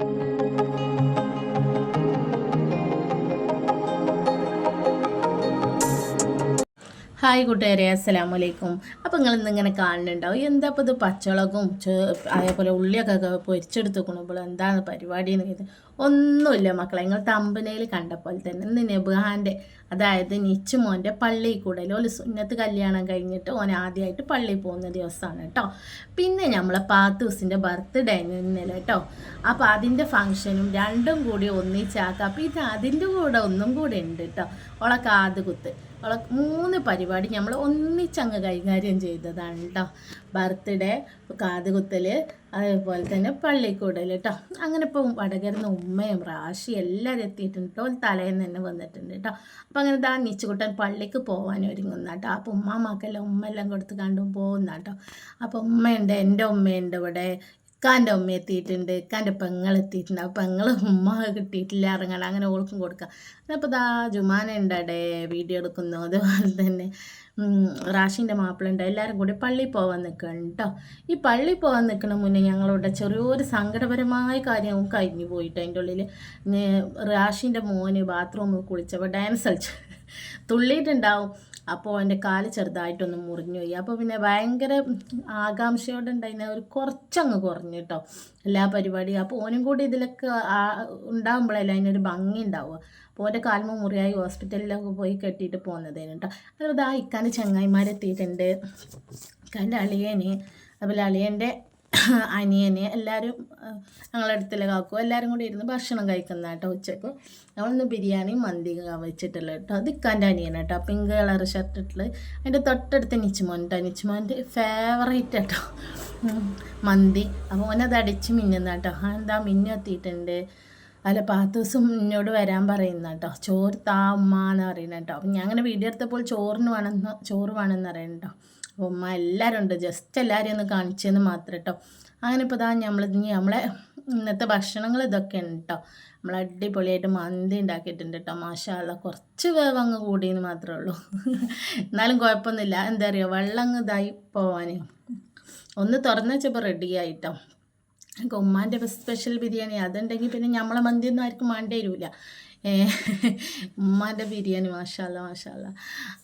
thank you hi കൂട്ടുകാരെ അസ്സലാമു അലൈക്കും അപ്പോൾ നിങ്ങൾ ഇന്നിങ്ങനെ കാണുന്നുണ്ടാവും എന്താ ഇപ്പോൾ ഇത് പച്ചമുളകും അതേപോലെ ഉള്ളിയൊക്കെ പൊരിച്ചെടുത്തുക്കണപ്പോൾ എന്താണ് പരിപാടി എന്ന് കരുതി. ഒന്നുമില്ല മക്കളെ നിങ്ങൾ തമ്പനയിൽ കണ്ട പോലെ തന്നെ. ഇന്ന് നെബുഹാന്റെ അതായത് നിച്ചു മോന്റെ പള്ളിയിൽ കൂടെ ഓൽ സുന്നത്ത് കല്യാണം കഴിഞ്ഞിട്ട് ഓൻ ആദ്യമായിട്ട് പള്ളിയിൽ പോകുന്ന ദിവസമാണ് കേട്ടോ പിന്നെ നമ്മളെ പാത്തൂസിന്റെ ബർത്ത്ഡേ ഇന്നലെ കേട്ടോ അപ്പോൾ അതിന്റെ ഫങ്ഷനും രണ്ടും കൂടി ഒന്നിച്ചാക്കാം. പിന്നെ അതിന്റെ കൂടെ ഒന്നും കൂടെ ഉണ്ട് കേട്ടോ ഓളെ കാത് കുത്ത്. മൂന്ന് പരിപാടി നമ്മൾ ഒന്നിച്ചങ്ങ് കൈകാര്യം ചെയ്തതാണ് കേട്ടോ ബർത്ത്ഡേ കാതുകുത്തൽ അതേപോലെ തന്നെ പള്ളിക്കൂടൽ കേട്ടോ അങ്ങനെ ഇപ്പോൾ വടകരുന്ന ഉമ്മയും റാശി എല്ലാവരും എത്തിയിട്ടുണ്ട് കേട്ടോ തലേന്ന് തന്നെ വന്നിട്ടുണ്ട് കേട്ടോ അപ്പോൾ അങ്ങനെ ദാ നിച്ചുകുട്ടൻ പള്ളിക്ക് പോകാൻ ഒരുങ്ങുന്ന കേട്ടോ അപ്പോൾ ഉമ്മാമാക്കെല്ലാം ഉമ്മ എല്ലാം കൊടുത്ത് കണ്ടും പോകുന്ന കേട്ടോ അപ്പോൾ ഉമ്മയുണ്ട് എന്റെ ഉമ്മയുണ്ട് ഇവിടെ. ഇക്കാന്റെ ഉമ്മ എത്തിയിട്ടുണ്ട് കാന്റെ പെങ്ങൾ എത്തിയിട്ടുണ്ട്. അപ്പോൾ പെങ്ങൾ ഉമ്മ കിട്ടിയിട്ടില്ല ഇറങ്ങണം. അങ്ങനെ ഓൾക്കും കൊടുക്കാം. അപ്പോൾ ദാ ജുമാന ഉണ്ടടെ വീഡിയോ എടുക്കുന്നു. അതുപോലെ തന്നെ റാഷിന്റെ മാപ്പിളുണ്ട് എല്ലാവരും കൂടി പള്ളി പോകാൻ നിൽക്കണം കേട്ടോ. ഈ പള്ളി പോകാൻ നിൽക്കണ മുന്നേ ഞങ്ങളുടെ ചെറിയൊരു സങ്കടപരമായ കാര്യവും കഴിഞ്ഞു പോയിട്ട് അതിന്റെ ഉള്ളിൽ റാഷിന്റെ മോന് ബാത്റൂമിൽ കുളിച്ചപ്പോൾ ഡാൻസ് കളിച്ചു. തുള്ളിയിട്ടുണ്ടാവും. അപ്പോൾ എന്റെ കാൽ ചെറുതായിട്ടൊന്ന് മുറിഞ്ഞു പോയി. അപ്പോൾ പിന്നെ ഭയങ്കര ആകാംക്ഷയോടെ ഉണ്ടായിരുന്ന ഒരു കുറച്ചങ്ങ് കുറഞ്ഞു കേട്ടോ എല്ലാ പരിപാടിയും. അപ്പോൾ ഓനും കൂടി ഇതിലൊക്കെ ഉണ്ടാകുമ്പോഴല്ലേ അതിനൊരു ഭംഗി ഉണ്ടാവുക. അപ്പോൾ ഓന്റെ കാൽമ മുറിയായി ഹോസ്പിറ്റലിലൊക്കെ പോയി കെട്ടിയിട്ട് പോകുന്നതേനു കേട്ടോ. അതുപോലെ ആ ഇക്കാന്റെ ചങ്ങായിമാരെത്തിയിട്ടുണ്ട്. ഇക്കാന്റെ അളിയന് അതുപോലെ അളിയന്റെ അനിയനെ എല്ലാവരും ഞങ്ങളുടെ അടുത്തുള്ള കാക്കും എല്ലാവരും കൂടി ഇരുന്ന് ഭക്ഷണം കഴിക്കുന്ന കേട്ടോ ഉച്ചയ്ക്ക്. നമ്മളിന്ന് ബിരിയാണി മന്തി വെച്ചിട്ടുള്ള കേട്ടോ. അത് ഇക്കാന്റെ പിങ്ക് കളർ ഷർട്ട് ഇട്ടിട്ട് അതിന്റെ തൊട്ടടുത്ത് നിച്ചുമോൻ കേട്ടോ നിച്ചുമോന്റെ ഫേവറേറ്റ് കേട്ടോ മന്തി. അപ്പോൾ ഓനത് അടിച്ച് മിന്നുന്ന കേട്ടോ. എന്താ മിന്നെത്തിയിട്ടുണ്ട് അല്ല പാത്തൂസും എന്നോട് വരാൻ പറയുന്ന കേട്ടോ. ചോറ് താ ഉമ്മ എന്ന് പറയുന്നത് കേട്ടോ. അപ്പം ഞാൻ അങ്ങനെ വീഡിയോ എടുത്തപ്പോൾ ചോറിന് വേണമെന്ന് ചോറ് വേണമെന്ന് അപ്പോൾ ഉമ്മ എല്ലാവരും ഉണ്ട് ജസ്റ്റ് എല്ലാവരെയും ഒന്ന് കാണിച്ചെന്ന് മാത്രം കേട്ടോ അങ്ങനെ ഇപ്പോൾ ഇതാ നമ്മൾ ഇനി നമ്മളെ ഇന്നത്തെ ഭക്ഷണങ്ങൾ ഇതൊക്കെ ഉണ്ട് കേട്ടോ നമ്മൾ അടിപൊളിയായിട്ട് മന്തി ഉണ്ടാക്കിയിട്ടുണ്ട് കേട്ടോ മാഷാല്ല കുറച്ച് വേവ് അങ്ങ് കൂടിയെന്ന് മാത്രമേ ഉള്ളൂ. എന്നാലും കുഴപ്പമൊന്നുമില്ല എന്താ പറയുക വെള്ളം അങ്ങ് ഇതായി പോവാൻ ഒന്ന് തുറന്നു വെച്ചപ്പോൾ റെഡി ആയിട്ടോ. ഉമ്മാന്റെ സ്പെഷ്യൽ ബിരിയാണി അതുണ്ടെങ്കിൽ പിന്നെ നമ്മളെ മന്തിയൊന്നും ആർക്കും വേണ്ടി വരില്ല ഉമ്മാന്റെ ബിരിയാണി മാഷാല്ല മാഷാല്ല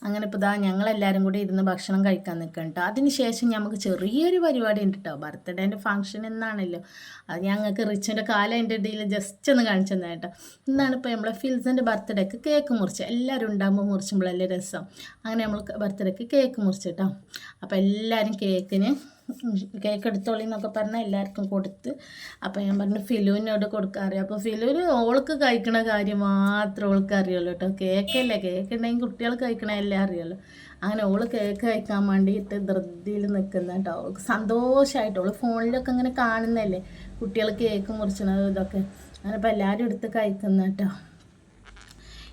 അങ്ങനെ ഇപ്പോൾ ഇതാ ഞങ്ങളെല്ലാവരും കൂടി ഇരുന്ന് ഭക്ഷണം കഴിക്കാൻ നിൽക്കണ്ട അതിന് ശേഷം നമുക്ക് ചെറിയൊരു പരിപാടി ഉണ്ട് കേട്ടോ ബർത്ത്ഡേന്റെ ഫംഗ്ഷൻ എന്നാണല്ലോ അത് ഞങ്ങൾക്ക് റിച്ചിന്റെ കാലം എന്റെ ഇടയിൽ ജസ്റ്റ് ഒന്ന് കാണിച്ചു തന്നെ കേട്ടോ ഇന്നാണ് ഇപ്പോൾ നമ്മളെ ഫിൽസിന്റെ ബർത്ത്ഡേക്ക് കേക്ക് മുറിച്ച് എല്ലാവരും ഉണ്ടാകുമ്പോൾ മുറിച്ചുമ്പോഴല്ലേ രസം. അങ്ങനെ നമ്മൾ ബർത്ത്ഡേക്ക് കേക്ക് മുറിച്ച് കേട്ടോ അപ്പോൾ എല്ലാവരും കേക്കിന് കേക്ക് എടുത്തോളി എന്നൊക്കെ പറഞ്ഞാൽ എല്ലാവർക്കും കൊടുത്ത്. അപ്പോൾ ഞാൻ പറഞ്ഞു ഫിലുവിനോട് കൊടുക്കാറിയാം. അപ്പോൾ ഫിലുവിന് ഓൾക്ക് കഴിക്കണ കാര്യം മാത്രം ഓൾക്ക് അറിയുള്ളൂ കേട്ടോ. കേക്കല്ലേ? കേക്കുണ്ടെങ്കിൽ കുട്ടികൾ കഴിക്കണമല്ലേ അറിയുള്ളൂ. അങ്ങനെ ഓൾ കേക്ക് കഴിക്കാൻ വേണ്ടിയിട്ട് ധൃതിയിൽ നിൽക്കുന്ന കേട്ടോ. അവൾക്ക് സന്തോഷമായിട്ട് ഓൾ ഫോണിലൊക്കെ ഇങ്ങനെ കാണുന്നല്ലേ കുട്ടികൾ കേക്ക് മുറിച്ചണത് ഇതൊക്കെ. അങ്ങനെ ഇപ്പോൾ എല്ലാവരും എടുത്ത് കഴിക്കുന്ന കേട്ടോ.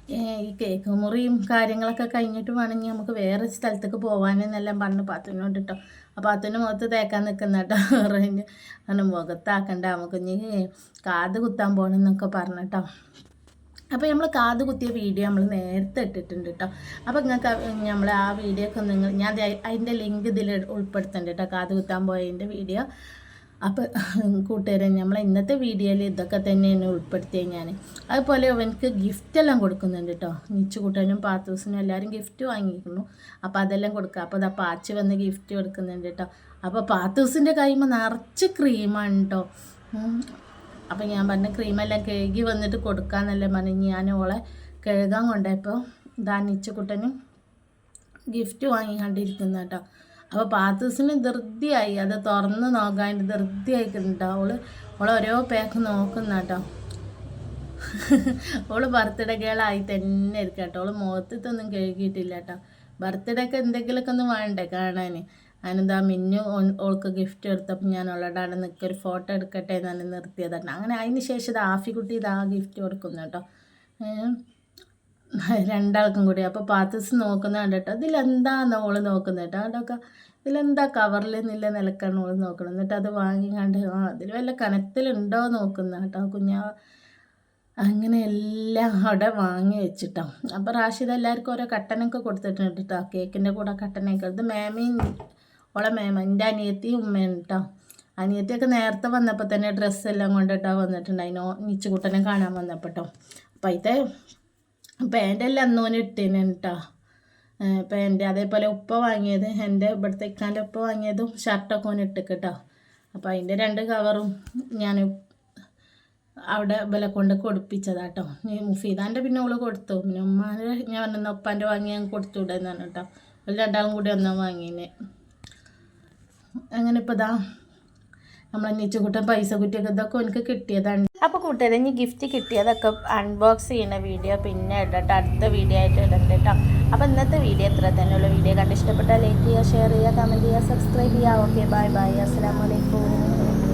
ഈ കേക്ക് മുറിയും കാര്യങ്ങളൊക്കെ കഴിഞ്ഞിട്ട് വേണമെങ്കിൽ നമുക്ക് വേറെ സ്ഥലത്തേക്ക് പോകാനെന്നെല്ലാം പറഞ്ഞു പാത്തുനോട് കേട്ടോ. അപ്പോൾ അതിന് മുഖത്ത് തേക്കാൻ നിൽക്കുന്ന കേട്ടോ. പറഞ്ഞ് അങ്ങനെ മുഖത്താക്കണ്ട നമുക്ക് ഇനി കാത് കുത്താൻ പോകണമെന്നൊക്കെ പറഞ്ഞിട്ടോ അപ്പോൾ നമ്മൾ കാത് കുത്തിയ വീഡിയോ നമ്മൾ നേരത്തെ ഇട്ടിട്ടുണ്ട് കേട്ടോ അപ്പോൾ നിങ്ങൾക്ക് നമ്മൾ ആ വീഡിയോ ഒക്കെ നിങ്ങൾ ഞാൻ അതിന്റെ ലിങ്ക് ഇതിൽ ഉൾപ്പെടുത്തുന്നുണ്ട് കേട്ടോ കാത് കുത്താൻ പോയതിന്റെ വീഡിയോ അപ്പോൾ കൂട്ടുകാരെ നമ്മൾ ഇന്നത്തെ വീഡിയോയിൽ ഇതൊക്കെ തന്നെയാണ് ഉൾപ്പെടുത്തിയത് ഞാൻ അതുപോലെ അവനക്ക് ഗിഫ്റ്റെല്ലാം കൊടുക്കുന്നുണ്ട് കേട്ടോ നിച്ചു കൂട്ടനും പാത്തൂസിനും എല്ലാവരും ഗിഫ്റ്റ് വാങ്ങിക്കുന്നു. അപ്പോൾ അതെല്ലാം കൊടുക്കുക അപ്പോൾ അതാ പാച്ച് വന്ന് ഗിഫ്റ്റ് കൊടുക്കുന്നുണ്ട് കേട്ടോ അപ്പോൾ പാത്തൂസിന്റെ കൈമ നിറച്ച് ക്രീമാണ് കേട്ടോ അപ്പോൾ ഞാൻ പറഞ്ഞ ക്രീമെല്ലാം കഴുകി വന്നിട്ട് കൊടുക്കാമെന്നല്ലേ പറഞ്ഞു ഞാൻ ഓളെ കഴുകാൻ കൊണ്ടുപോയപ്പോൾ ഇതാ നിച്ചുകുട്ടനും ഗിഫ്റ്റ് വാങ്ങി കണ്ടിരിക്കുന്ന കേട്ടോ. അപ്പോൾ പാത്തൂസിന് ധൃതിയായി. അത് തുറന്ന് നോക്കാൻ ധൃതിയായിട്ടുണ്ട്. അവൾ ഓരോ പേക്ക് നോക്കുന്ന കേട്ടോ. ഓൾ ബർത്ത്ഡേ ഗേളായി തന്നെ ഇരിക്കട്ടോ കേട്ടോ. അവൾ മുഖത്തൊന്നും കഴുകിയിട്ടില്ല കേട്ടോ. ബർത്ത്ഡേക്ക് എന്തെങ്കിലുമൊക്കെ ഒന്ന് വേണ്ടേ കാണാൻ അതിനെന്താ മിന്നു ഓൾക്ക് ഗിഫ്റ്റ് എടുത്തപ്പോൾ ഞാൻ അവളുടെ അവിടെ നിൽക്കുക ഒരു ഫോട്ടോ എടുക്കട്ടെ എന്നാണ് നിർത്തിയതാണ് അങ്ങനെ അതിന് ശേഷം ഇത് കുട്ടി ഇത് ആ ഗിഫ്റ്റ് കൊടുക്കുന്നു കേട്ടോ. രണ്ടാൾക്കും കൂടി. അപ്പോൾ പാത്തസ് നോക്കുന്ന കണ്ടിട്ടോ? ഇതിലെന്താന്ന് ഓൾ നോക്കുന്നത് കേട്ടോ? അതൊക്കെ ഇതിലെന്താ കവറിൽ നില്ല നിലക്കാണ് ഓൾ നോക്കണം എന്നിട്ട് അത് വാങ്ങി കണ്ട് ആ അതിൽ വല്ല കനത്തിലുണ്ടോ നോക്കുന്ന കേട്ടോ? കുഞ്ഞാ അങ്ങനെ എല്ലാം അവിടെ വാങ്ങി വെച്ചിട്ടോ. അപ്പോൾ റാഷിദ് എല്ലാവർക്കും ഓരോ കട്ടനൊക്കെ കൊടുത്തിട്ടുണ്ട് കേട്ടോ. കേക്കിന്റെ കൂടെ കട്ടനൊക്കെ. ഇത് മേമയും ഓളെ മേമ എന്റെ അനിയത്തി ഉമ്മയാണ് കേട്ടോ അനിയത്തിയൊക്കെ നേരത്തെ വന്നപ്പോൾ തന്നെ ഡ്രസ്സെല്ലാം കൊണ്ടിട്ടാ വന്നിട്ടുണ്ടായിനോ. നിച്ചുകുട്ടനെ കാണാൻ വന്നപ്പോൾ കേട്ടോ അപ്പം അതിന്റെ പാന്റെല്ലാം അന്നോന് ഇട്ടേനെ കേട്ടോ പാന്റ് അതേപോലെ ഉപ്പ വാങ്ങിയത് എന്റെ ഇവിടുത്തെ ഇക്കാന്റെ ഉപ്പ വാങ്ങിയതും ഷർട്ടൊക്കെ ഓന് ഇട്ട് കേട്ടോ അപ്പം അതിന്റെ രണ്ട് കവറും ഞാൻ അവിടെ ഇവലെ കൊണ്ട് കൊടുപ്പിച്ചതാട്ടോ മുഫീദാന്റെ പിന്നെ ഓൾ കൊടുത്തു. പിന്നെ ഉമ്മാന്റെ ഞാൻ പറഞ്ഞ ഉപ്പാന്റെ വാങ്ങി ഞാൻ കൊടുത്തു വിടുന്നതാണ് കേട്ടോ രണ്ടാളും കൂടി ഒന്നും വാങ്ങിനെ. അങ്ങനെ ഇപ്പോൾ ഇതാ നമ്മളെ നീച്ചുകൂട്ടൻ പൈസ കുറ്റിയൊക്കെ ഇതൊക്കെ എനിക്ക് കിട്ടിയതാണ്. അപ്പോൾ കൂട്ടുകാരെ ഇനി ഗിഫ്റ്റ് കിട്ടിയതൊക്കെ അൺബോക്സ് ചെയ്യുന്ന വീഡിയോ പിന്നെ ഇടട്ടെ. അടുത്ത വീഡിയോ ആയിട്ട് ഇടട്ടെ കേട്ടോ. അപ്പോൾ ഇന്നത്തെ വീഡിയോ എത്ര തന്നെയുള്ള വീഡിയോ കണ്ട് ഇഷ്ടപ്പെട്ടാൽ ലൈക്ക് ചെയ്യുക ഷെയർ ചെയ്യുക കമന്റ് ചെയ്യുക സബ്സ്ക്രൈബ് ചെയ്യുക. ഓക്കെ ബൈ ബൈ അസ്സാം വലൈക്കും